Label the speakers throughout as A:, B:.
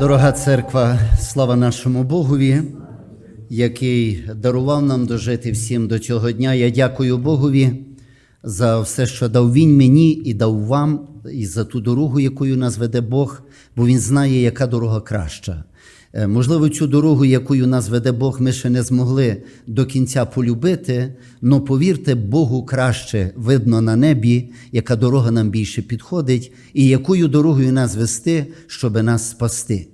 A: Дорога церква, слава нашому Богові, який дарував нам дожити всім до цього дня. Я дякую Богові за все, що дав Він мені і дав вам, і за ту дорогу, якою нас веде Бог, бо Він знає, яка дорога краща. Е, Можливо, цю дорогу, якою нас веде Бог, ми ще не змогли до кінця полюбити, але повірте, Богу краще видно на небі, яка дорога нам більше підходить, і якою дорогою нас вести, щоб нас спасти.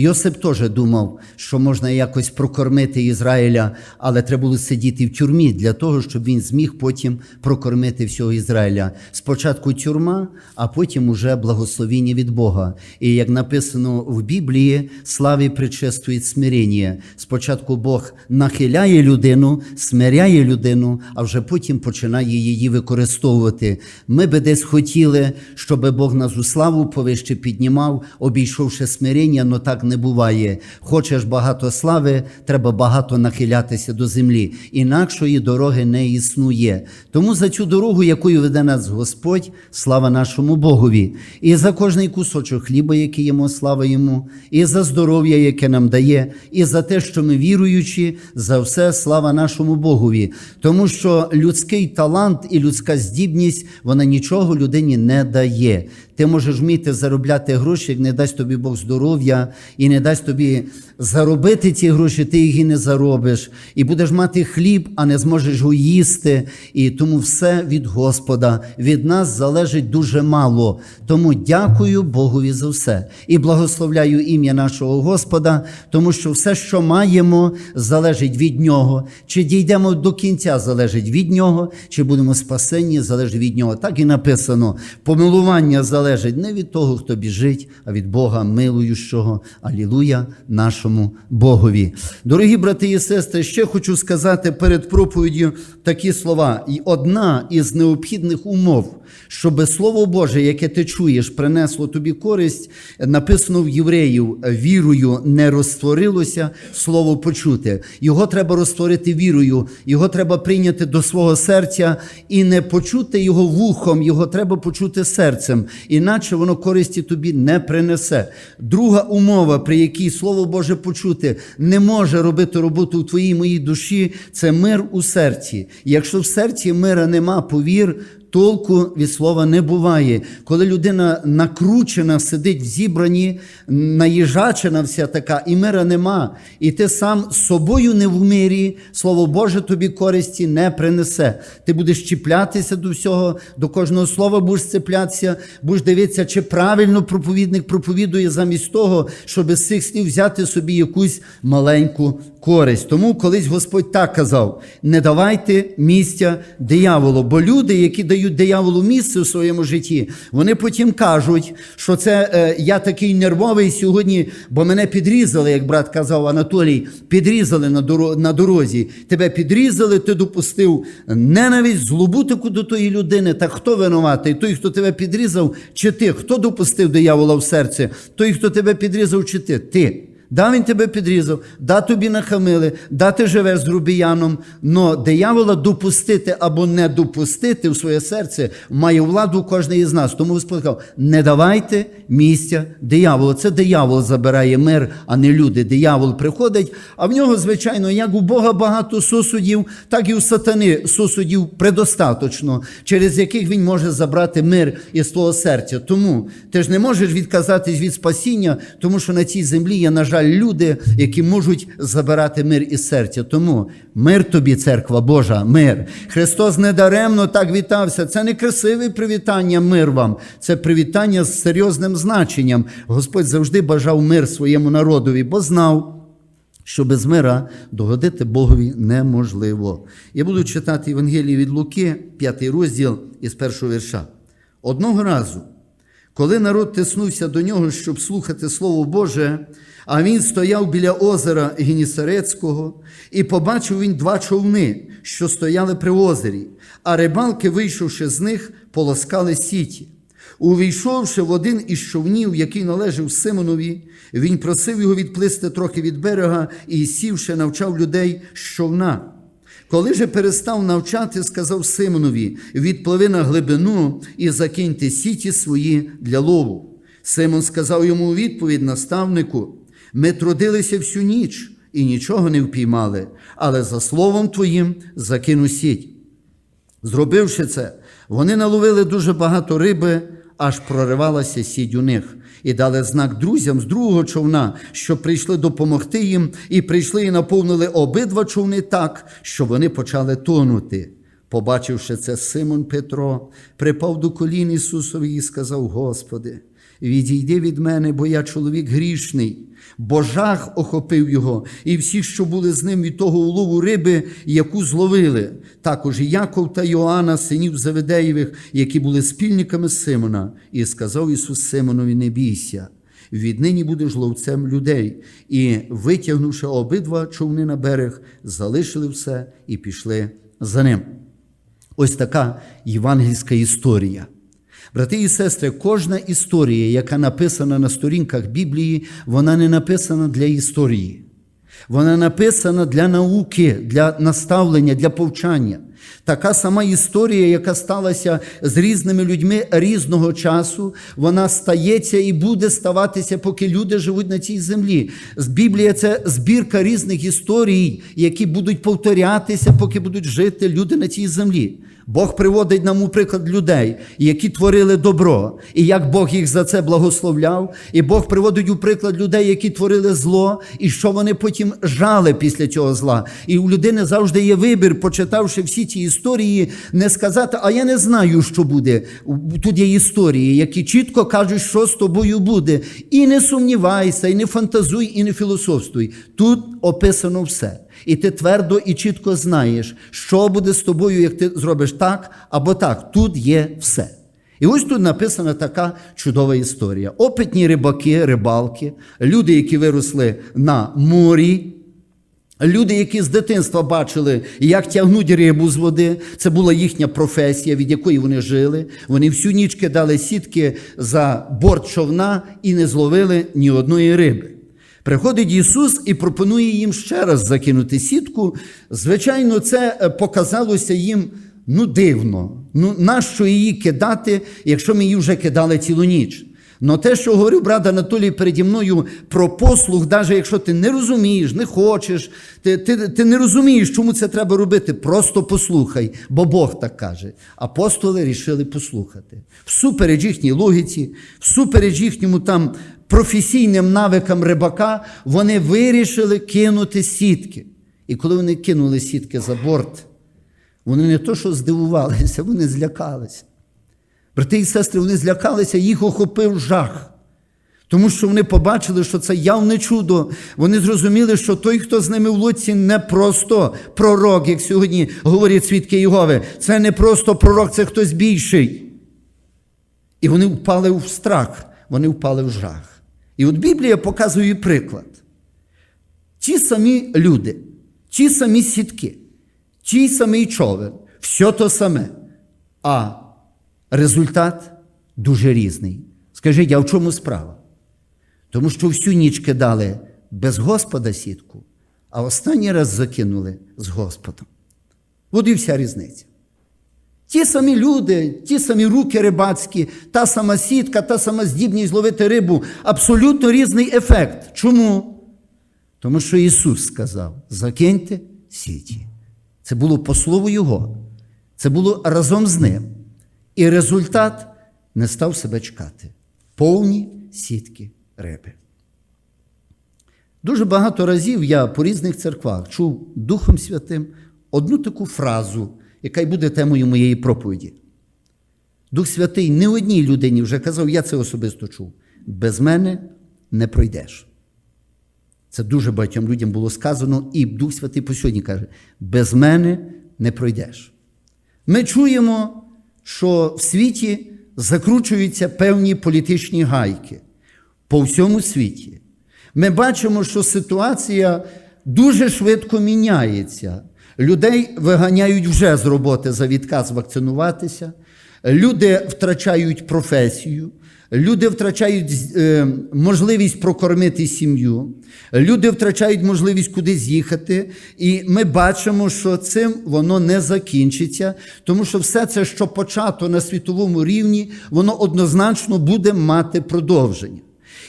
A: Йосип теж думав, що можна якось прокормити Ізраїля, але треба було сидіти в тюрмі для того, щоб він зміг потім прокормити всього Ізраїля. Спочатку тюрма, а потім уже благословіння від Бога. І як написано в Біблії, славі предшествує смирення. Спочатку Бог нахиляє людину, смиряє людину, а вже потім починає її використовувати. Ми би десь хотіли, щоб Бог нас у славу повище піднімав, обійшовши смирення, але так не буває. Хочеш багато слави, треба багато нахилятися до землі. Інакшої дороги не існує. Тому за цю дорогу, якою веде нас Господь, слава нашому Богові. І за кожний кусочок хліба, який йому, слава йому, і за здоров'я, яке нам дає, і за те, що ми віруючі, за все слава нашому Богові. Тому що людський талант і людська здібність, вона нічого людині не дає. Ти можеш вміти заробляти гроші, як не дасть тобі Бог здоров'я і не дасть тобі заробити ці гроші, ти їх і не заробиш. І будеш мати хліб, а не зможеш його їсти. І тому все від Господа, від нас залежить дуже мало. Тому дякую Богові за все. І благословляю ім'я нашого Господа, тому що все, що маємо, залежить від Нього. Чи дійдемо до кінця, залежить від Нього, чи будемо спасені, залежить від Нього. Так і написано: помилування залежить не від того, хто біжить, а від Бога милуючого. Алілуя нашому Богові. Дорогі брати і сестри, ще хочу сказати перед проповіддю такі слова. І одна із необхідних умов, щоб Слово Боже, яке ти чуєш, принесло тобі користь, написано в євреїв, вірою не розтворилося слово почути. Його треба розтворити вірою, його треба прийняти до свого серця і не почути його вухом, його треба почути серцем, іначе воно користі тобі не принесе. Друга умова, при якій Слово Боже почути, не може робити роботу в твоїй моїй душі, це мир у серці. Якщо в серці мира нема, повір. Толку від слова не буває. Коли людина накручена, сидить в зібранні, наїжачена вся така, і мира нема, і ти сам з собою не в мирі, слово Боже тобі користі не принесе. Ти будеш чіплятися до всього, до кожного слова будеш цеплятися, будеш дивитися, чи правильно проповідник проповідує замість того, щоб з цих слів взяти собі якусь маленьку користь. Тому колись Господь так казав: не давайте місця дияволу, бо люди, які дають дияволу місце у своєму житті, вони потім кажуть, що це е, я такий нервовий сьогодні, бо мене підрізали, як брат казав Анатолій, підрізали на, доро- на дорозі. Тебе підрізали, ти допустив ненависть, злобу таку до тої людини. Так хто винуватий? Той, хто тебе підрізав, чи ти? Хто допустив диявола в серце? Той, хто тебе підрізав, чи ти? Ти. Да, він тебе підрізав, да тобі нахамили, да ти живеш з грубіяном, но диявола допустити або не допустити в своє серце має владу кожен із нас. Тому Господь сказав, не давайте місця дияволу. Це диявол забирає мир, а не люди. Диявол приходить, а в нього, звичайно, як у Бога багато сусудів, так і у сатани сусудів предостаточно, через яких він може забрати мир із твого серця. Тому ти ж не можеш відказатись від спасіння, тому що на цій землі є, на жаль, люди, які можуть забирати мир із серця. Тому мир тобі, церква Божа, мир. Христос недаремно так вітався. Це не красиве привітання, мир вам, це привітання з серйозним значенням. Господь завжди бажав мир своєму народові, бо знав. Що без мира догодити Богові неможливо. Я буду читати Євангеліє від Луки, п'ятий розділ із першого вірша. Одного разу, коли народ тиснувся до нього, щоб слухати Слово Боже, а він стояв біля озера Генісарецького, і побачив він два човни, що стояли при озері, а рибалки, вийшовши з них, полоскали сіті. Увійшовши в один із човнів, який належав Симонові, він просив його відплисти трохи від берега і, сівши, навчав людей з човна. Коли же перестав навчати, сказав Симонові: відпливи на глибину і закиньте сіті свої для лову. Симон сказав йому у відповідь наставнику: ми трудилися всю ніч і нічого не впіймали, але за словом твоїм закину сіть. Зробивши це, вони наловили дуже багато риби, аж проривалася сіть у них, і дали знак друзям з другого човна, що прийшли допомогти їм, і прийшли і наповнили обидва човни так, що вони почали тонути. Побачивши це, Симон Петро припав до колін Ісусові і сказав: Господи, відійди від мене, бо я чоловік грішний. Бо жах охопив його, і всі, що були з ним від того улову риби, яку зловили, також Яков та Йоанна, синів Заведеєвих, які були спільниками Симона, і сказав Ісус Симонові: Не бійся, віднині будеш ловцем людей. І, витягнувши обидва човни на берег, залишили все і пішли за ним. Ось така євангельська історія. Брати і сестри, кожна історія, яка написана на сторінках Біблії, вона не написана для історії. Вона написана для науки, для наставлення, для повчання. Така сама історія, яка сталася з різними людьми різного часу, вона стається і буде ставатися, поки люди живуть на цій землі. Біблія це збірка різних історій, які будуть повторятися, поки будуть жити люди на цій землі. Бог приводить нам у приклад людей, які творили добро, і як Бог їх за це благословляв, і Бог приводить у приклад людей, які творили зло, і що вони потім жали після цього зла. І у людини завжди є вибір, почитавши всі ці історії, не сказати, а я не знаю, що буде. Тут є історії, які чітко кажуть, що з тобою буде. І не сумнівайся, і не фантазуй, і не філософствуй. Тут описано все. І ти твердо і чітко знаєш, що буде з тобою, як ти зробиш так або так. Тут є все. І ось тут написана така чудова історія. Опитні рибаки, рибалки, люди, які виросли на морі. Люди, які з дитинства бачили, як тягнуть рибу з води, це була їхня професія, від якої вони жили. Вони всю ніч кидали сітки за борт човна і не зловили ні одної риби. Приходить Ісус і пропонує їм ще раз закинути сітку. Звичайно, це е, показалося їм ну дивно. Ну, нащо її кидати, якщо ми її вже кидали цілу ніч? Но те, що говорив брат Анатолій переді мною про послуг, навіть якщо ти не розумієш, не хочеш, ти, ти, ти не розумієш, чому це треба робити, просто послухай, бо Бог так каже. Апостоли рішили послухати. Всупереч їхній логіці, всупереч їхньому там професійним навикам рибака, вони вирішили кинути сітки. І коли вони кинули сітки за борт, вони не то, що здивувалися, вони злякалися. Брати і сестри, вони злякалися, їх охопив жах. Тому що вони побачили, що це явне чудо. Вони зрозуміли, що той, хто з ними в лодці, не просто пророк, як сьогодні говорять свідки Єгови. Це не просто пророк, це хтось більший. І вони впали в страх, вони впали в жах. І от Біблія показує приклад. Ті самі люди, ті самі сітки, ті самий човен, все то саме. А результат дуже різний. Скажіть, а в чому справа? Тому що всю ніч кидали без Господа сітку, а останній раз закинули з Господом. От і вся різниця. Ті самі люди, ті самі руки рибацькі, та сама сітка, та сама здібність ловити рибу абсолютно різний ефект. Чому? Тому що Ісус сказав: закиньте сіті. Це було по слову Його. Це було разом з ним. І результат не став себе чекати. Повні сітки риби. Дуже багато разів я по різних церквах чув Духом Святим одну таку фразу, яка й буде темою моєї проповіді. Дух Святий не одній людині вже казав, я це особисто чув. Без мене не пройдеш. Це дуже багатьом людям було сказано, і Дух Святий по сьогодні каже: без мене не пройдеш. Ми чуємо, що в світі закручуються певні політичні гайки по всьому світі. Ми бачимо, що ситуація дуже швидко міняється. Людей виганяють вже з роботи за відказ вакцинуватися. Люди втрачають професію, люди втрачають е, можливість прокормити сім'ю, люди втрачають можливість кудись їхати. І ми бачимо, що цим воно не закінчиться, тому що все це, що почато на світовому рівні, воно однозначно буде мати продовження.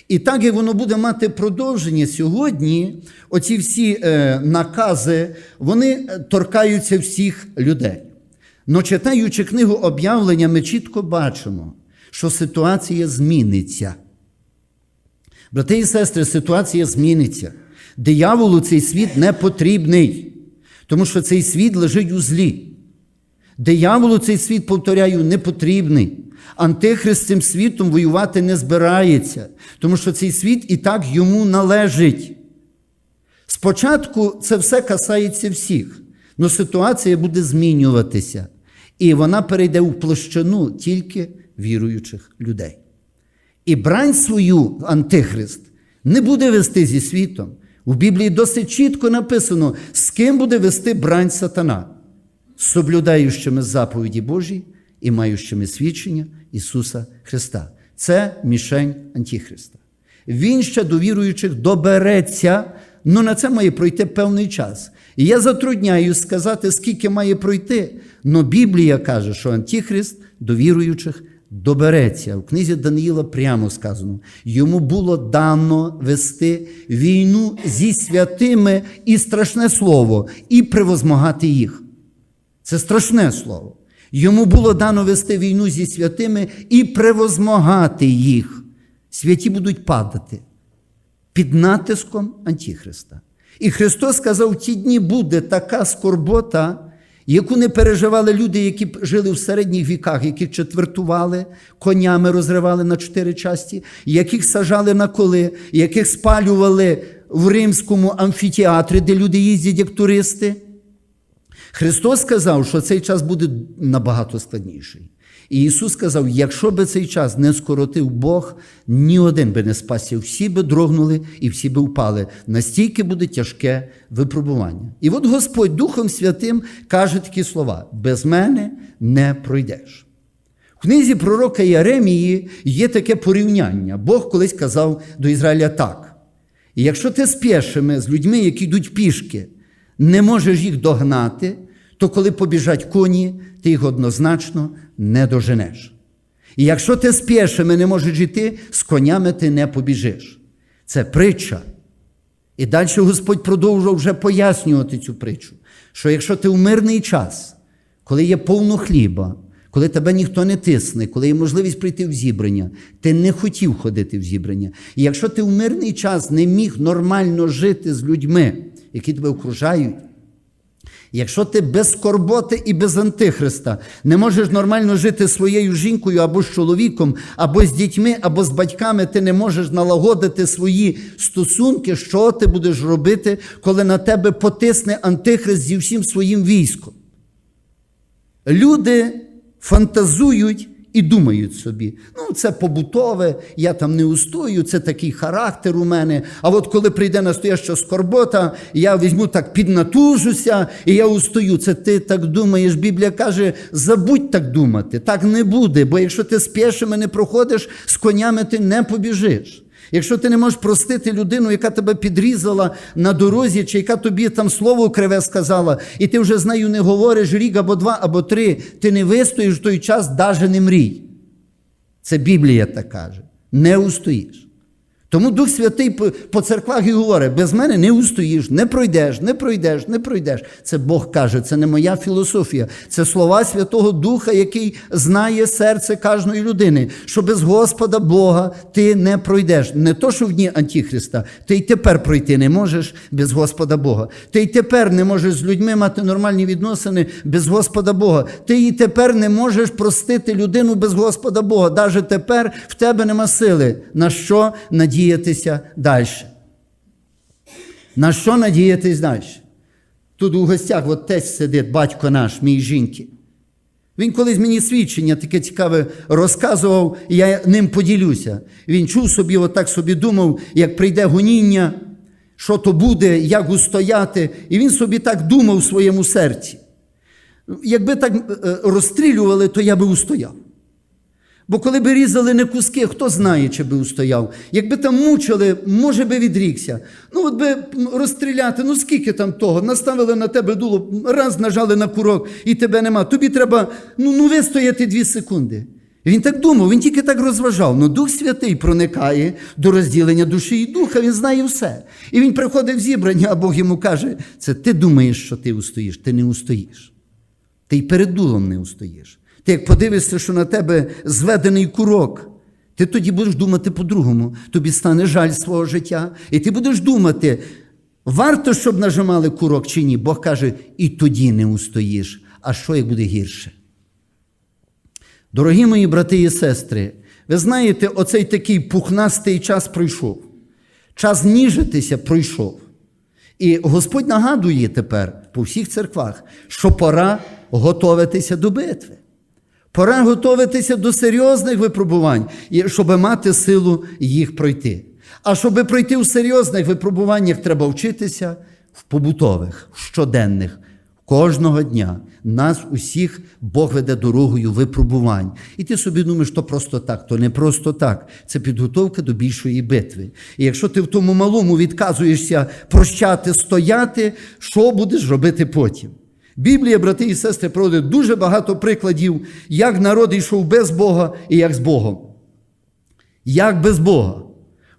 A: І так як воно буде мати продовження сьогодні, оці всі е, накази, вони торкаються всіх людей. Но читаючи книгу об'явлення, ми чітко бачимо, що ситуація зміниться. Брати і сестри, ситуація зміниться. Дияволу цей світ не потрібний, тому що цей світ лежить у злі. Дияволу цей світ, повторяю, не потрібний. Антихрист цим світом воювати не збирається, тому що цей світ і так йому належить. Спочатку це все касається всіх, але ситуація буде змінюватися, і вона перейде у площину тільки віруючих людей. І брань свою Антихрист не буде вести зі світом. У Біблії досить чітко написано, з ким буде вести брань сатана, з соблюдаючими заповіді Божі і маючими свідчення Ісуса Христа. Це мішень Антихриста. Він ще до віруючих добереться, але на це має пройти певний час. І я затрудняю сказати, скільки має пройти. але Біблія каже, що Антихрист до віруючих добереться. У книзі Даниїла прямо сказано: йому було дано вести війну зі святими і страшне слово, і превозмагати їх. Це страшне слово. Йому було дано вести війну зі святими і превозмагати їх. Святі будуть падати під натиском Антихриста. І Христос сказав, в ті дні буде така скорбота, яку не переживали люди, які жили в середніх віках, які четвертували, конями розривали на чотири часті, яких сажали на коли, яких спалювали в римському амфітеатрі, де люди їздять як туристи. Христос сказав, що цей час буде набагато складніший. І Ісус сказав: якщо би цей час не скоротив Бог, ні один би не спасся, всі би дрогнули і всі би впали. Настільки буде тяжке випробування. І от Господь Духом Святим каже такі слова: без мене не пройдеш. В книзі пророка Єремії є таке порівняння. Бог колись казав до Ізраїля так. Якщо ти з пішими, з людьми, які йдуть пішки, не можеш їх догнати, то коли побіжать коні, ти їх однозначно не доженеш. І якщо ти з пішими не можеш йти, з конями ти не побіжиш. Це притча. І далі Господь продовжував вже пояснювати цю притчу, що якщо ти в мирний час, коли є повно хліба, коли тебе ніхто не тисне, коли є можливість прийти в зібрання, ти не хотів ходити в зібрання. І якщо ти в мирний час не міг нормально жити з людьми, які тебе окружають, Якщо ти без скорботи і без антихриста не можеш нормально жити своєю жінкою або з чоловіком, або з дітьми, або з батьками, ти не можеш налагодити свої стосунки, що ти будеш робити, коли на тебе потисне антихрист зі всім своїм військом? Люди фантазують і думають собі, ну це побутове, я там не устою, це такий характер у мене. А от коли прийде настояща скорбота, я візьму так, піднатужуся, і я устою. Це ти так думаєш. Біблія каже, забудь так думати, так не буде, бо якщо ти з пішими не проходиш, з конями ти не побіжиш. Якщо ти не можеш простити людину, яка тебе підрізала на дорозі, чи яка тобі там слово криве сказала, і ти вже з нею не говориш рік або два, або три, ти не вистоїш в той час, даже не мрій. Це Біблія так каже. Не устоїш. Тому Дух Святий по, церквах і говорить: без мене не устоїш, не пройдеш, не пройдеш, не пройдеш. Це Бог каже, це не моя філософія. Це слова Святого Духа, який знає серце кожної людини, що без Господа Бога ти не пройдеш. Не то, що в дні Антихриста, ти й тепер пройти не можеш без Господа Бога. Ти й тепер не можеш з людьми мати нормальні відносини без Господа Бога. Ти і тепер не можеш простити людину без Господа Бога. Навіть тепер в тебе нема сили. На що надіятися? Надіятися далі. На що надіятись далі? Тут у гостях от тесть сидить, батько наш, мій жінки. Він колись мені свідчення таке цікаве розказував, і я ним поділюся. Він чув собі, отак собі думав, як прийде гоніння, що то буде, як устояти. І він собі так думав у своєму серці. Якби так розстрілювали, то я би устояв. Бо коли би різали не куски, хто знає, чи би устояв. Якби там мучили, може би відрікся. Ну, от би розстріляти, ну скільки там того, наставили на тебе дуло, раз нажали на курок і тебе нема. Тобі треба ну, ну вистояти дві секунди. Він так думав, він тільки так розважав. Ну Дух Святий проникає до розділення душі і духа, він знає все. І він приходить в зібрання, а Бог йому каже: це ти думаєш, що ти устоїш, ти не устоїш. Ти й перед дулом не устоїш. Ти як подивишся, що на тебе зведений курок, ти тоді будеш думати по-другому. Тобі стане жаль свого життя. І ти будеш думати, варто, щоб нажимали курок чи ні. Бог каже, і тоді не устоїш. А що як буде гірше? Дорогі мої брати і сестри, ви знаєте, оцей такий пухнастий час пройшов. Час ніжитися пройшов. І Господь нагадує тепер по всіх церквах, що пора готуватися до битви. Пора готуватися до серйозних випробувань, щоб мати силу їх пройти. А щоб пройти у серйозних випробуваннях, треба вчитися в побутових, щоденних. Кожного дня нас усіх Бог веде дорогою випробувань. І ти собі думаєш, що просто так, то не просто так. Це підготовка до більшої битви. І якщо ти в тому малому відказуєшся прощати, стояти, що будеш робити потім? Біблія, брати і сестри, проводить дуже багато прикладів, як народ йшов без Бога і як з Богом. Як без Бога.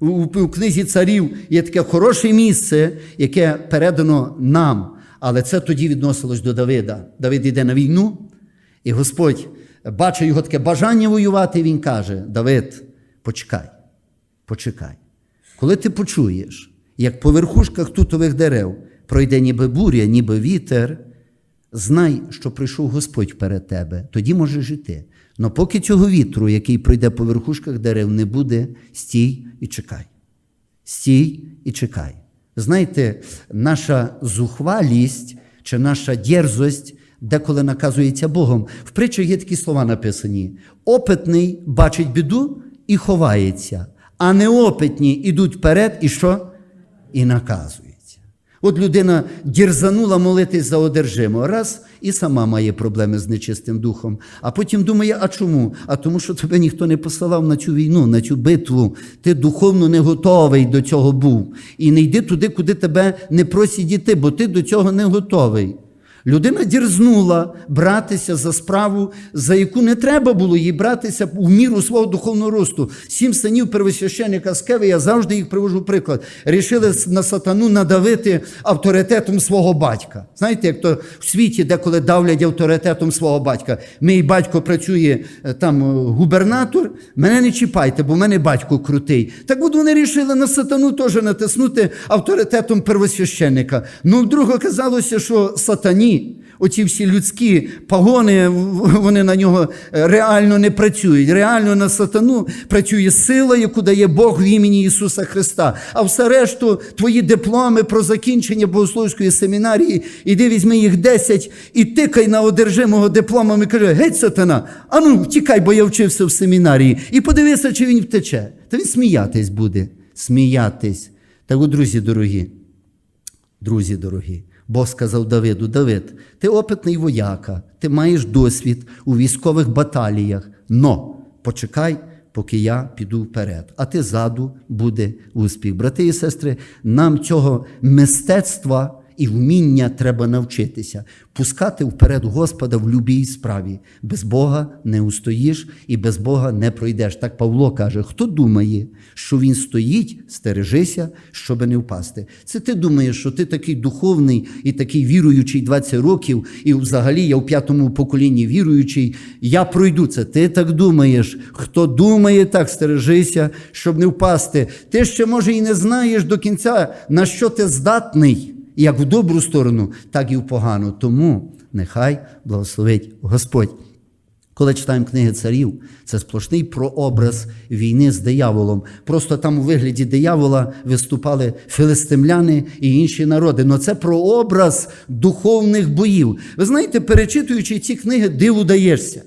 A: У, у книзі царів є таке хороше місце, яке передано нам. Але це тоді відносилось до Давида. Давид йде на війну, і Господь бачить його таке бажання воювати, і він каже: Давид, почекай, почекай. Коли ти почуєш, як по верхушках тутових дерев пройде ніби буря, ніби вітер, знай, що прийшов Господь перед тебе, тоді можеш жити. Но поки цього вітру, який пройде по верхушках дерев, не буде, стій і чекай. Стій і чекай. Знаєте, наша зухвалість чи наша дерзость деколи наказується Богом. В притчах є такі слова написані: опитний бачить біду і ховається, а неопитні ідуть вперед і що? І наказуються. От людина дірзанула молитись за одержимо, раз і сама має проблеми з нечистим духом. А потім думає, а чому? А тому, що тебе ніхто не посилав на цю війну, на цю битву. Ти духовно не готовий до цього був. І не йди туди, куди тебе не просять діти, бо ти до цього не готовий. Людина дірзнула братися за справу, за яку не треба було їй братися в міру свого духовного росту. Сім синів первосвященника Скеви, я завжди їх привожу приклад. Рішили на сатану надавити авторитетом свого батька. Знаєте, як то в світі деколи давлять авторитетом свого батька. Мій батько працює е, там е, губернатор, мене не чіпайте, бо в мене батько крутий. Так от вони рішили на сатану теж натиснути авторитетом первосвященника. Ну, вдруг оказалося, що сатані. Оці всі людські погони, вони на нього е, реально не працюють. Реально на сатану працює сила, яку дає Бог в імені Ісуса Христа. А все решту, твої дипломи про закінчення богословської семінарії, іди візьми їх 10 і тикай на одержимого дипломом і каже: геть сатана, а ну тікай, бо я вчився в семінарії. І подивися, чи він втече. Та він сміятись буде. Сміятись. Так от, друзі дорогі, друзі дорогі. Бог сказав Давиду: Давид, ти опитний вояка, ти маєш досвід у військових баталіях, но почекай, поки я піду вперед, а ти ззаду буде успіх. Брати і сестри, нам цього мистецтва і вміння треба навчитися, пускати вперед Господа в любій справі. Без Бога не устоїш і без Бога не пройдеш. Так Павло каже: хто думає, що він стоїть, стережися, щоб не впасти. Це ти думаєш, що ти такий духовний і такий віруючий 20 років, і взагалі я в п'ятому поколінні віруючий, я пройду це. Ти так думаєш. Хто думає так, стережися, щоб не впасти. Ти ще, може, і не знаєш до кінця, на що ти здатний як в добру сторону, так і в погану. Тому нехай благословить Господь. Коли читаємо книги царів, це сплошний прообраз війни з дияволом. Просто там у вигляді диявола виступали филистимляни і інші народи. Но це прообраз духовних боїв. Ви знаєте, перечитуючи ці книги, диву даєшся.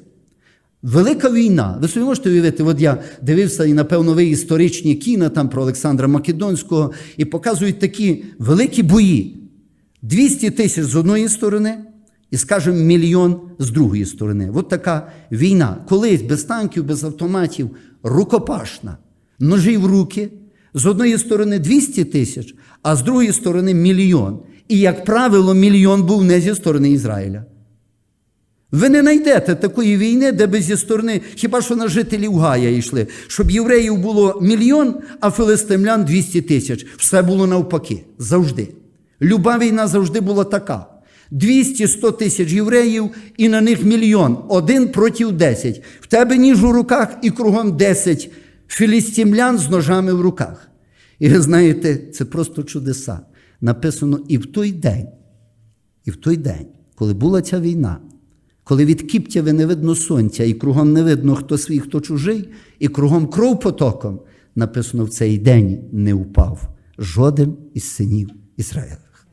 A: Велика війна. Ви собі можете уявити, от я дивився і, напевно, ви історичні кіна там про Олександра Македонського і показують такі великі бої. 200 тисяч з одної сторони і, скажімо, мільйон з другої сторони. От така війна. Колись без танків, без автоматів, рукопашна. Ножі в руки. З одної сторони 200 тисяч, а з другої сторони мільйон. І, як правило, мільйон був не зі сторони Ізраїля. Ви не знайдете такої війни, де би зі сторони, хіба що на жителів Гая йшли, щоб євреїв було мільйон, а филистимлян 200 тисяч. Все було навпаки. Завжди. Люба війна завжди була така. 200-100 тисяч євреїв і на них мільйон. Один проти 10. В тебе ніж у руках і кругом 10 філістимлян з ножами в руках. І ви знаєте, це просто чудеса. Написано і в той день, і в той день, коли була ця війна, коли від Кіптяви не видно сонця, і кругом не видно, хто свій, хто чужий, і кругом кров потоком, написано в цей день не впав жоден із синів Ізраїлевих.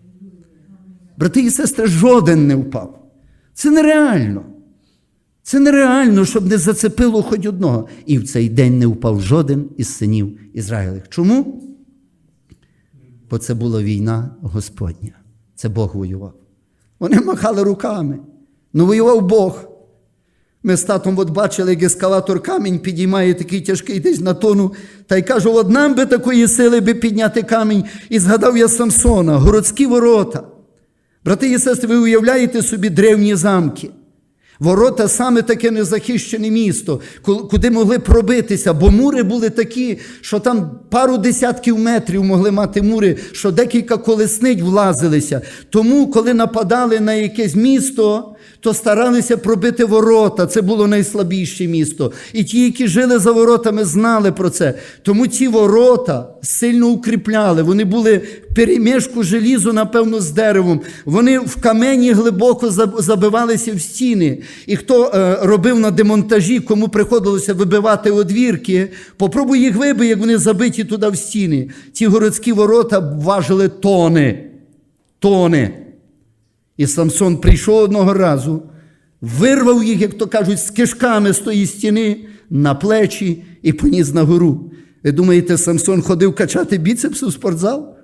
A: Брати і сестри, жоден не впав. Це нереально. Це нереально, щоб не зацепило хоч одного. І в цей день не впав жоден із синів Ізраїлевих. Чому? Бо це була війна Господня. Це Бог воював. Вони махали руками. Ну, воював Бог. Ми з татом от бачили, як ескалатор камінь підіймає такий тяжкий десь на тону, та й кажу, от нам би такої сили би підняти камінь. І згадав я Самсона, городські ворота. Брати і сестри, ви уявляєте собі древні замки. Ворота саме таке незахищене місто, куди могли пробитися, бо мури були такі, що там пару десятків метрів могли мати мури, що декілька колесниць влазилися. Тому, коли нападали на якесь місто, то старалися пробити ворота. Це було найслабіше місто. І ті, які жили за воротами, знали про це. Тому ці ворота сильно укріпляли. Вони були в перемішку желізу, напевно, з деревом. Вони в камені глибоко забивалися в стіни. І хто е, робив на демонтажі, кому приходилося вибивати одвірки, попробуй їх вибий, як вони забиті туди в стіни. Ці городські ворота важили тони. Тони. І Самсон прийшов одного разу, вирвав їх, як то кажуть, з кишками з тої стіни на плечі і поніс на гору. Ви думаєте, Самсон ходив качати біцепси в спортзал?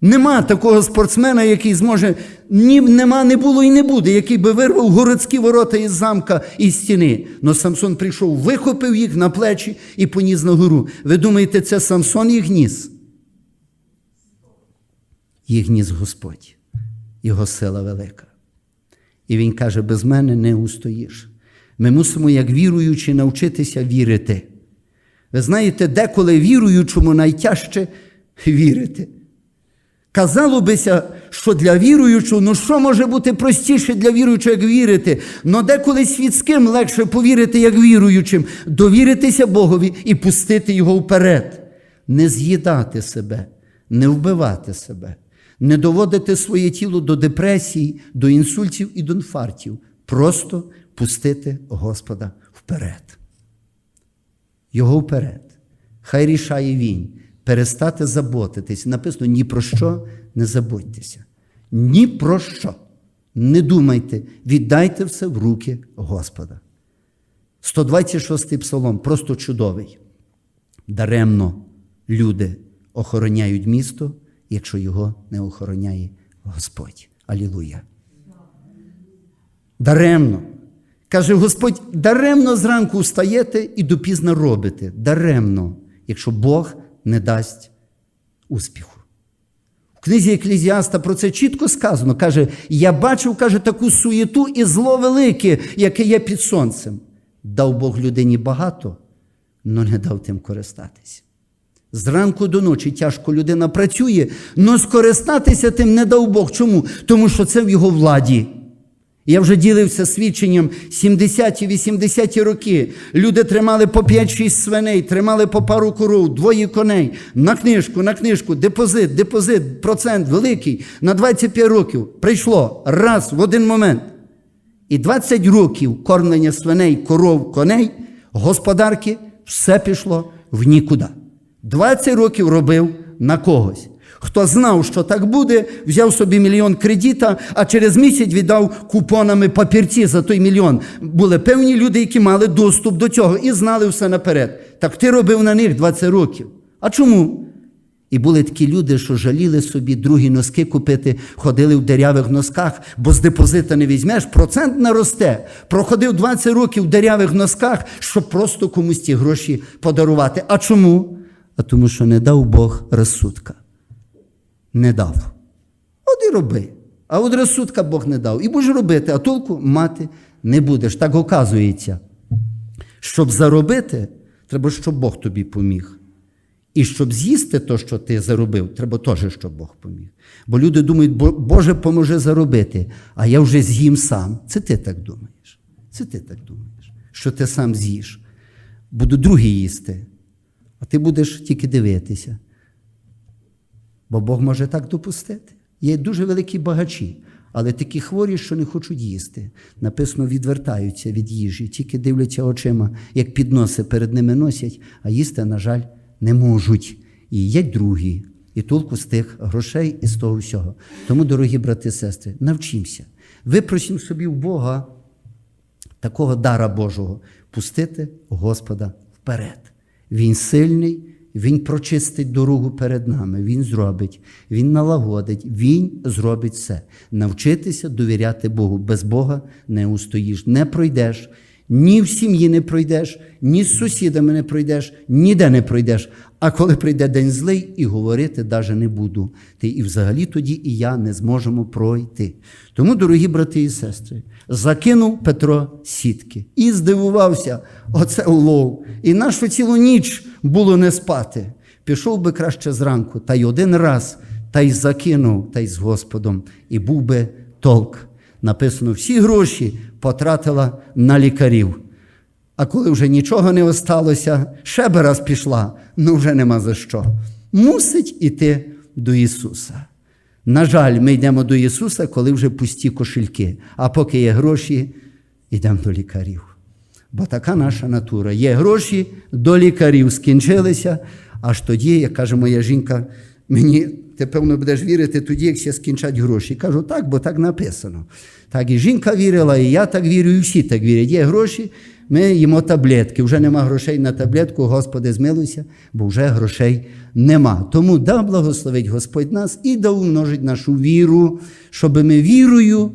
A: Нема такого спортсмена, який зможе, ні, нема, не було і не буде, який би вирвав городські ворота із замка і стіни. Но Самсон прийшов, вихопив їх на плечі і поніс на гору. Ви думаєте, це Самсон їх ніс? Їх ніс Господь, його сила велика. І він каже: без мене не устоїш. Ми мусимо, як віруючи, навчитися вірити. Ви знаєте, деколи віруючому найтяжче вірити. Казало бися, що для віруючого, ну що може бути простіше для віруючого, як вірити? Но деколи світським легше повірити, як віруючим, довіритися Богові і пустити його вперед, не з'їдати себе, не вбивати себе, не доводити своє тіло до депресії, до інсультів і до інфарктів. Просто пустити Господа вперед. Його вперед. Хай рішає він. Перестати заботитись. Написано ні про що не забудьтеся. Ні про що. Не думайте, віддайте все в руки Господа. 126-й псалом, просто чудовий. Даремно люди охороняють місто, якщо його не охороняє Господь. Алілуя. Даремно. Каже Господь, даремно зранку встаєте і допізно робите. Даремно, якщо Бог не дасть успіху. В книзі Еклезіаста про це чітко сказано. Каже, я бачив, каже, таку суєту і зло велике, яке є під сонцем. Дав Бог людині багато, але не дав тим користатись. Зранку до ночі тяжко людина працює, але скористатися тим не дав Бог. Чому? Тому що це в його владі. Я вже ділився свідченням 70-ті, 80-ті роки. Люди тримали по 5-6 свиней, тримали по пару коров, двоє коней. На книжку, на книжку, депозит, депозит, процент великий. На 25 років прийшло раз в один момент. І 20 років кормлення свиней, коров, коней, господарки, все пішло в нікуди. 20 років робив на когось. Хто знав, що так буде, взяв собі мільйон кредита, а через місяць віддав купонами папірці за той мільйон. Були певні люди, які мали доступ до цього і знали все наперед. Так ти робив на них 20 років. А чому? І були такі люди, що жаліли собі другі носки купити, ходили в дерявих носках, бо з депозита не візьмеш, процент наросте. Проходив 20 років в дерявих носках, щоб просто комусь ті гроші подарувати. А чому? А тому, що не дав Бог розсудка. Не дав. От і роби. А от розсудка Бог не дав. І будеш робити, а толку мати не будеш. Так оказується. Щоб заробити, треба, щоб Бог тобі поміг. І щоб з'їсти те, що ти заробив, треба теж, щоб Бог поміг. Бо люди думають, Боже, поможе заробити, а я вже з'їм сам. Це ти так думаєш. Це ти так думаєш, що ти сам з'їш. Буду другі їсти, а ти будеш тільки дивитися. Бо Бог може так допустити. Є дуже великі багачі, але такі хворі, що не хочуть їсти. Написано, відвертаються від їжі, тільки дивляться очима, як підноси перед ними носять, а їсти, на жаль, не можуть. І їдять другі, і толку з тих грошей і з того всього. Тому, дорогі брати і сестри, навчимося. Випросім собі в Бога такого дара Божого пустити Господа вперед. Він сильний, Він прочистить дорогу перед нами, Він зробить, Він налагодить, Він зробить все. Навчитися довіряти Богу. Без Бога не устоїш, не пройдеш. Ні в сім'ї не пройдеш, ні з сусідами не пройдеш, ніде не пройдеш. А коли прийде день злий, і говорити даже не буду. Ти і взагалі тоді і я не зможемо пройти. Тому, дорогі брати і сестри, закинув Петро сітки і здивувався, оце улов. І нашу цілу ніч було не спати. Пішов би краще зранку, та й один раз, та й закинув, та й з Господом, і був би толк. Написано, всі гроші потратила на лікарів. А коли вже нічого не осталося, ще би раз пішла, ну вже нема за що. Мусить іти до Ісуса. На жаль, ми йдемо до Ісуса, коли вже пусті кошельки. А поки є гроші, йдемо до лікарів. Бо така наша натура. Є гроші, до лікарів скінчилися, аж тоді, як каже моя жінка, мені ти певно будеш вірити тоді, як ще скінчать гроші. Кажу, так, бо так написано. Так і жінка вірила, і я так вірю, і всі так вірять. Є гроші, ми їмо таблетки. Вже нема грошей на таблетку, Господи, змилуйся, бо вже грошей нема. Тому да благословить Господь нас і да умножить нашу віру, щоб ми вірою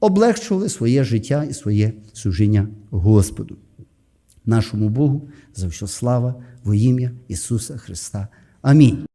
A: облегшували своє життя і своє служіння Господу. Нашому Богу за все слава во ім'я Ісуса Христа. Амінь.